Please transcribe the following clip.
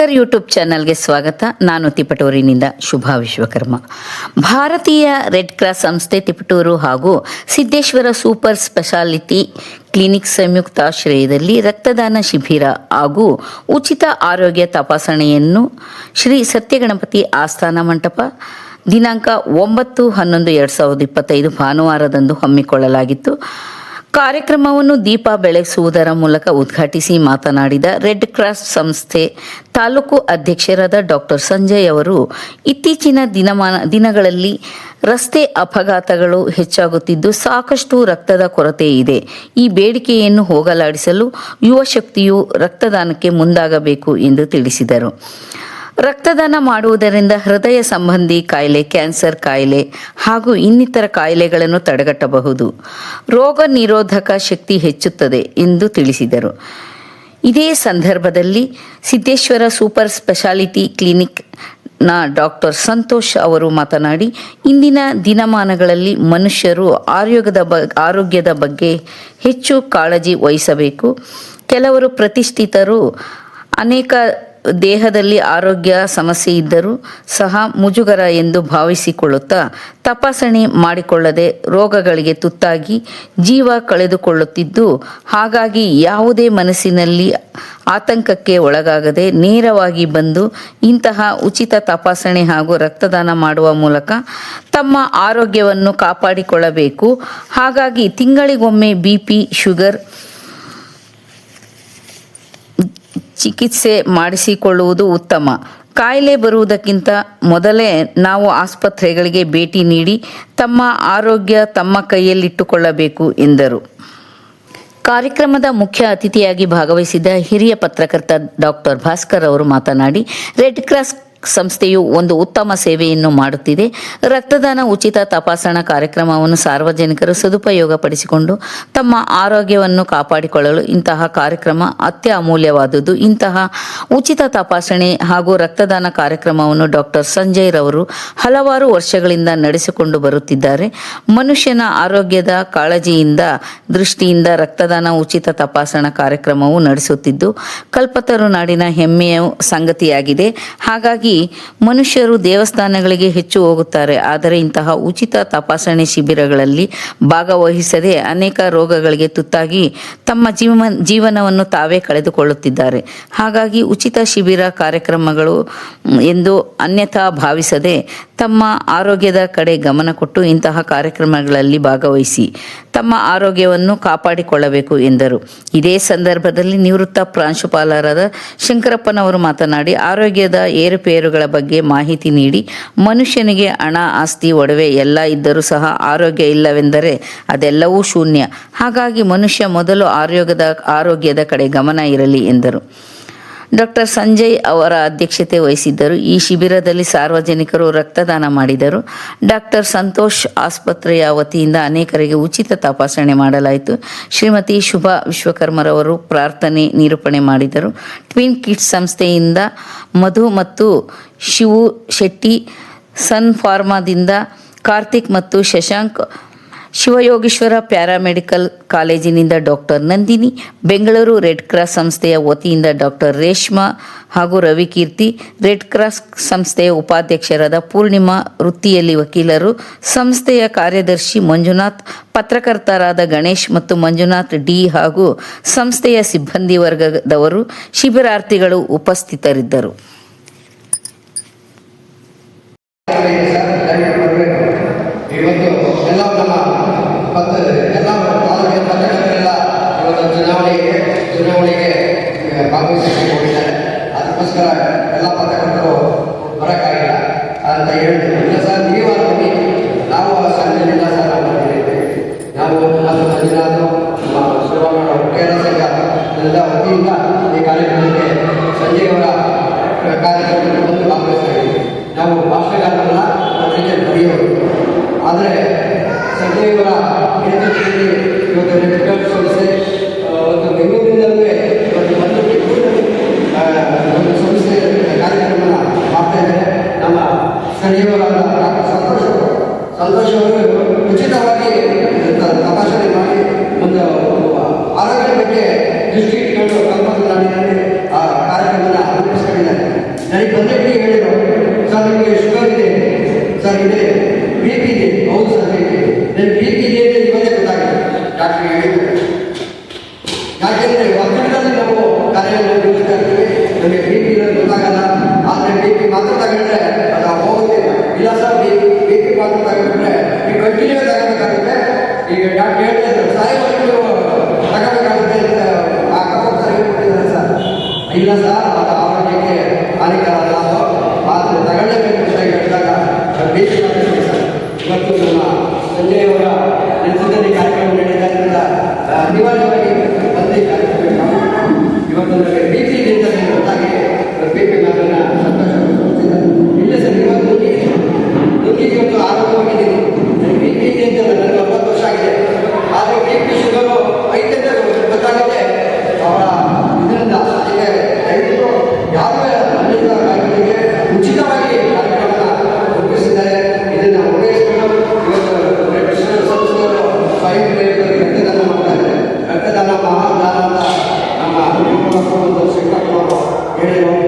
Bhaskar YouTube ಚಾನಲ್ಗೆ ಸ್ವಾಗತ. ನಾನು ತಿಪಟೂರಿನಿಂದ ಶುಭಾ ವಿಶ್ವಕರ್ಮ. ಭಾರತೀಯ ರೆಡ್ ಕ್ರಾಸ್ ಸಂಸ್ಥೆ ತಿಪಟೂರು ಹಾಗೂ ಸಿದ್ದೇಶ್ವರ ಸೂಪರ್ ಸ್ಪೆಷಾಲಿಟಿ ಕ್ಲಿನಿಕ್ ಸಂಯುಕ್ತಾಶ್ರಯದಲ್ಲಿ ರಕ್ತದಾನ ಶಿಬಿರ ಹಾಗೂ ಉಚಿತ ಆರೋಗ್ಯ ತಪಾಸಣೆಯನ್ನು ಶ್ರೀ ಸತ್ಯಗಣಪತಿ ಆಸ್ಥಾನ ಮಂಟಪ ದಿನಾಂಕ ಒಂಬತ್ತು ಹನ್ನೊಂದು ಎರಡು ಸಾವಿರದ ಇಪ್ಪತ್ತೈದು ಭಾನುವಾರದಂದು ಹಮ್ಮಿಕೊಳ್ಳಲಾಗಿತ್ತು. ಕಾರ್ಯಕ್ರಮವನ್ನು ದೀಪ ಬೆಳೆಸುವುದರ ಮೂಲಕ ಉದ್ಘಾಟಿಸಿ ಮಾತನಾಡಿದ ರೆಡ್ ಕ್ರಾಸ್ ಸಂಸ್ಥೆ ತಾಲೂಕು ಅಧ್ಯಕ್ಷರಾದ ಡಾಕ್ಟರ್ ಸಂಜಯ್ ಅವರು, ಇತ್ತೀಚಿನ ದಿನಮಾನ, ದಿನಗಳಲ್ಲಿ ರಸ್ತೆ ಅಪಘಾತಗಳು ಹೆಚ್ಚಾಗುತ್ತಿದ್ದು ಸಾಕಷ್ಟು ರಕ್ತದ ಕೊರತೆ ಇದೆ. ಈ ಬೇಡಿಕೆಯನ್ನು ಹೋಗಲಾಡಿಸಲು ಯುವ ಶಕ್ತಿಯು ರಕ್ತದಾನಕ್ಕೆ ಮುಂದಾಗಬೇಕು ಎಂದು ತಿಳಿಸಿದರು. ರಕ್ತದಾನ ಮಾಡುವುದರಿಂದ ಹೃದಯ ಸಂಬಂಧಿ ಕಾಯಿಲೆ, ಕ್ಯಾನ್ಸರ್ ಕಾಯಿಲೆ ಹಾಗೂ ಇನ್ನಿತರ ಕಾಯಿಲೆಗಳನ್ನು ತಡೆಗಟ್ಟಬಹುದು. ರೋಗ ನಿರೋಧಕ ಶಕ್ತಿ ಹೆಚ್ಚುತ್ತದೆ ಎಂದು ತಿಳಿಸಿದರು. ಇದೇ ಸಂದರ್ಭದಲ್ಲಿ ಸಿದ್ದೇಶ್ವರ ಸೂಪರ್ ಸ್ಪೆಷಾಲಿಟಿ ಕ್ಲಿನಿಕ್ನ ಡಾಕ್ಟರ್ ಸಂತೋಷ್ ಅವರು ಮಾತನಾಡಿ, ಇಂದಿನ ದಿನಮಾನಗಳಲ್ಲಿ ಮನುಷ್ಯರು ಆರೋಗ್ಯದ ಬ, ಆರೋಗ್ಯದ ಬಗ್ಗೆ ಹೆಚ್ಚು ಕಾಳಜಿ ವಹಿಸಬೇಕು. ಕೆಲವರು ಪ್ರತಿಷ್ಠಿತರು ಅನೇಕ ದೇಹದಲ್ಲಿ ಆರೋಗ್ಯ ಸಮಸ್ಯೆ ಇದ್ದರೂ ಸಹ ಮುಜುಗರ ಎಂದು ಭಾವಿಸಿಕೊಳ್ಳುತ್ತಾ ತಪಾಸಣೆ ಮಾಡಿಕೊಳ್ಳದೆ ರೋಗಗಳಿಗೆ ತುತ್ತಾಗಿ ಜೀವ ಕಳೆದುಕೊಳ್ಳುತ್ತಿದ್ದು, ಹಾಗಾಗಿ ಯಾವುದೇ ಮನಸ್ಸಿನಲ್ಲಿ ಆತಂಕಕ್ಕೆ ಒಳಗಾಗದೆ ನೇರವಾಗಿ ಬಂದು ಇಂತಹ ಉಚಿತ ತಪಾಸಣೆ ಹಾಗೂ ರಕ್ತದಾನ ಮಾಡುವ ಮೂಲಕ ತಮ್ಮ ಆರೋಗ್ಯವನ್ನು ಕಾಪಾಡಿಕೊಳ್ಳಬೇಕು. ಹಾಗಾಗಿ ತಿಂಗಳಿಗೊಮ್ಮೆ ಬಿ ಪಿ ಶುಗರ್ ಚಿಕಿತ್ಸೆ ಮಾಡಿಸಿಕೊಳ್ಳುವುದು ಉತ್ತಮ. ಕಾಯಿಲೆ ಬರುವುದಕ್ಕಿಂತ ಮೊದಲೇ ನಾವು ಆಸ್ಪತ್ರೆಗಳಿಗೆ ಭೇಟಿ ನೀಡಿ ತಮ್ಮ ಆರೋಗ್ಯ ತಮ್ಮ ಕೈಯಲ್ಲಿಟ್ಟುಕೊಳ್ಳಬೇಕು, ಎಂದರು. ಕಾರ್ಯಕ್ರಮದ ಮುಖ್ಯ ಅತಿಥಿಯಾಗಿ ಭಾಗವಹಿಸಿದ ಹಿರಿಯ ಪತ್ರಕರ್ತ ಡಾಕ್ಟರ್ ಭಾಸ್ಕರ್ ಅವರು ಮಾತನಾಡಿ, ರೆಡ್ ಕ್ರಾಸ್ ಸಂಸ್ಥೆಯು ಒಂದು ಉತ್ತಮ ಸೇವೆಯನ್ನು ಮಾಡುತ್ತಿದೆ. ರಕ್ತದಾನ ಉಚಿತ ತಪಾಸಣಾ ಕಾರ್ಯಕ್ರಮವನ್ನು ಸಾರ್ವಜನಿಕರು ಸದುಪಯೋಗ ಪಡಿಸಿಕೊಂಡು ತಮ್ಮ ಆರೋಗ್ಯವನ್ನು ಕಾಪಾಡಿಕೊಳ್ಳಲು ಇಂತಹ ಕಾರ್ಯಕ್ರಮ ಅತ್ಯ ಅಮೂಲ್ಯವಾದುದು ಇಂತಹ ಉಚಿತ ತಪಾಸಣೆ ಹಾಗೂ ರಕ್ತದಾನ ಕಾರ್ಯಕ್ರಮವನ್ನು ಡಾಕ್ಟರ್ ಸಂಜಯ್ ರವರು ಹಲವಾರು ವರ್ಷಗಳಿಂದ ನಡೆಸಿಕೊಂಡು ಬರುತ್ತಿದ್ದಾರೆ. ಮನುಷ್ಯನ ಆರೋಗ್ಯದ ಕಾಳಜಿಯಿಂದ, ದೃಷ್ಟಿಯಿಂದ ರಕ್ತದಾನ ಉಚಿತ ತಪಾಸಣಾ ಕಾರ್ಯಕ್ರಮವು ನಡೆಸುತ್ತಿದ್ದು, ಕಲ್ಪತರು ನಾಡಿನ ಹೆಮ್ಮೆಯ ಸಂಗತಿಯಾಗಿದೆ. ಹಾಗಾಗಿ ಮನುಷ್ಯರು ದೇವಸ್ಥಾನಗಳಿಗೆ ಹೆಚ್ಚು ಹೋಗುತ್ತಾರೆ. ಆದರೆ ಇಂತಹ ಉಚಿತ ತಪಾಸಣೆ ಶಿಬಿರಗಳಲ್ಲಿ ಭಾಗವಹಿಸದೆ ಅನೇಕ ರೋಗಗಳಿಗೆ ತುತ್ತಾಗಿ ತಮ್ಮ ಜೀವ ಜೀವನವನ್ನು ತಾವೇ ಕಳೆದುಕೊಳ್ಳುತ್ತಿದ್ದಾರೆ. ಹಾಗಾಗಿ ಉಚಿತ ಶಿಬಿರ ಕಾರ್ಯಕ್ರಮಗಳು ಎಂದು ಅನ್ಯಥಾ ಭಾವಿಸದೆ ತಮ್ಮ ಆರೋಗ್ಯದ ಕಡೆ ಗಮನ ಕೊಟ್ಟು ಇಂತಹ ಕಾರ್ಯಕ್ರಮಗಳಲ್ಲಿ ಭಾಗವಹಿಸಿ ತಮ್ಮ ಆರೋಗ್ಯವನ್ನು ಕಾಪಾಡಿಕೊಳ್ಳಬೇಕು ಎಂದರು. ಇದೇ ಸಂದರ್ಭದಲ್ಲಿ ನಿವೃತ್ತ ಪ್ರಾಂಶುಪಾಲರಾದ ಶಂಕರಪ್ಪನವರು ಮಾತನಾಡಿ, ಆರೋಗ್ಯದ ಏರುಪೇರುಗಳ ಬಗ್ಗೆ ಮಾಹಿತಿ ನೀಡಿ, ಮನುಷ್ಯನಿಗೆ ಹಣ, ಆಸ್ತಿ, ಒಡವೆ ಎಲ್ಲ ಇದ್ದರೂ ಸಹ ಆರೋಗ್ಯ ಇಲ್ಲವೆಂದರೆ ಅದೆಲ್ಲವೂ ಶೂನ್ಯ. ಹಾಗಾಗಿ ಮನುಷ್ಯ ಮೊದಲು ಆರೋಗ್ಯದ ಆರೋಗ್ಯದ ಕಡೆ ಗಮನ ಇರಲಿ ಎಂದರು. ಡಾಕ್ಟರ್ ಸಂಜಯ್ ಅವರ ಅಧ್ಯಕ್ಷತೆ ವಹಿಸಿದ್ದರು. ಈ ಶಿಬಿರದಲ್ಲಿ ಸಾರ್ವಜನಿಕರು ರಕ್ತದಾನ ಮಾಡಿದರು. ಡಾಕ್ಟರ್ ಸಂತೋಷ್ ಆಸ್ಪತ್ರೆಯ ವತಿಯಿಂದ ಅನೇಕರಿಗೆ ಉಚಿತ ತಪಾಸಣೆ ಮಾಡಲಾಯಿತು. ಶ್ರೀಮತಿ ಶುಭಾ ವಿಶ್ವಕರ್ಮರವರು ಪ್ರಾರ್ಥನೆ ನಿರೂಪಣೆ ಮಾಡಿದರು. ಟ್ವಿನ್ ಕಿಡ್ಸ್ ಸಂಸ್ಥೆಯಿಂದ ಮಧು ಮತ್ತು ಶಿವು ಶೆಟ್ಟಿ ಸನ್ ಫಾರ್ಮಾದಿಂದ ಕಾರ್ತಿಕ್ ಮತ್ತು ಶಶಾಂಕ್ ಶಿವಯೋಗೀಶ್ವರ ಪ್ಯಾರಾಮೆಡಿಕಲ್ ಕಾಲೇಜಿನಿಂದ doctor Nandini, Bengaluru red cross ಸಂಸ್ಥೆಯ ವತಿಯಿಂದ ಡಾಕ್ಟರ್ ರೇಷ್ಮಾ ಹಾಗೂ ರವಿಕೀರ್ತಿ ರೆಡ್ ಕ್ರಾಸ್ ಸಂಸ್ಥೆಯ ಉಪಾಧ್ಯಕ್ಷರಾದ ಪೂರ್ಣಿಮಾ ವೃತ್ತಿಯಲ್ಲಿ ವಕೀಲರು, ಸಂಸ್ಥೆಯ ಕಾರ್ಯದರ್ಶಿ ಮಂಜುನಾಥ್, ಪತ್ರಕರ್ತರಾದ ಗಣೇಶ್ ಮತ್ತು ಮಂಜುನಾಥ್ ಡಿ ಹಾಗೂ ಸಂಸ್ಥೆಯ ಸಿಬ್ಬಂದಿ ವರ್ಗದವರು ಶಿಬಿರಾರ್ಥಿಗಳು ಉಪಸ್ಥಿತರಿದ್ದರು ಇವತ್ತು ಎಲ್ಲ ನಮ್ಮ ಪತ್ರ ಎಲ್ಲ ತಾಲೂಕಿನ ಪತ್ರಕರ್ತರೆಲ್ಲ ಇವತ್ತು ಚುನಾವಣೆಗೆ ಚುನಾವಣೆಗೆ ಆ, ಭಾಗವಹಿಸಿ ಹೋಗಿದ್ದಾರೆ ಅದಕ್ಕೋಸ್ಕರ ಎಲ್ಲ ಪತ್ರಕರ್ತರು ಬರೋಕ್ಕಾಗಿಲ್ಲ ಅಂತ ಹೇಳಿದೆ ಇಲ್ಲ ಸರ್, ನೀವು ನಾವು ಆ ಸಂಘದಿಂದ ಸರ್ ನಾವು ನಮ್ಮ ಶಿವಣ್ಣ ಕೇರಳ ಸಂಘ ಎಲ್ಲ ವತಿಯಿಂದ ಈ ಕಾರ್ಯಕ್ರಮಕ್ಕೆ ಸಂಜೆಯವರ ಬಗ್ಗೆ ದೃಷ್ಟಿಗಳು ಕಲ್ಪನೆ ಆ ಕಾರ್ಯಕ್ರಮನ ಅನುಸರಿಸಿದ್ದಾರೆ ನನಗೆ ಬಂದಕ್ಕೆ ಹೇಳಿದರು ಸರ್, ನಿಮಗೆ ಶುಗರ್ ಇದೆ. ಸರ್, ಇದೆ. ಬಿ ಪಿ ಇದೆ. ಹೌದು ಸರ್ ನನಗೆ ಬಿ ಪಿ ಇದೆ ಅಂತ ಇವತ್ತೇ ಗೊತ್ತಾಗಿದೆ. ಡಾಕ್ಟರ್ ಹೇಳಿದ್ದಾರೆ. ಯಾಕೆಂದರೆ ಒತ್ತಡದಲ್ಲಿ ನಾವು ಕಾರ್ಯವನ್ನು ಯೋಚಿಸ್ತಾ ಇರ್ತೀವಿ. ನಮಗೆ ಬಿ ಪಿ ಇರೋದು ಗೊತ್ತಾಗಲ್ಲ. ಆದರೆ ಬಿ ಪಿ ಮಾತ್ರ ತಗೊಂಡ್ರೆ ಅದು ಹೋಗುತ್ತೆ ಇಲ್ಲ. ಸರ್ ಬಿ ಪಿ ಮಾತ್ರ ತಗೊಂಡ್ರೆ ಈ ಕಂಟಿನ್ಯೂ ತಗೋಬೇಕಾಗುತ್ತೆ. ಈಗ ಡಾಕ್ಟರ್ ಹೇಳ್ತಾರೆ ಇಲ್ಲ ಸರ್ ಅದು ಆರೋಗ್ಯಕ್ಕೆ ಹಾನಿಕಾರಲ್ಲ ಮಾತ್ರ ತಗೊಳ್ಳಬೇಕು ಅಂತ ಹೇಳಿದಾಗ ಭೀಷಣ ಇವತ್ತು ನಮ್ಮ ಸಂಜೆಯ Amén.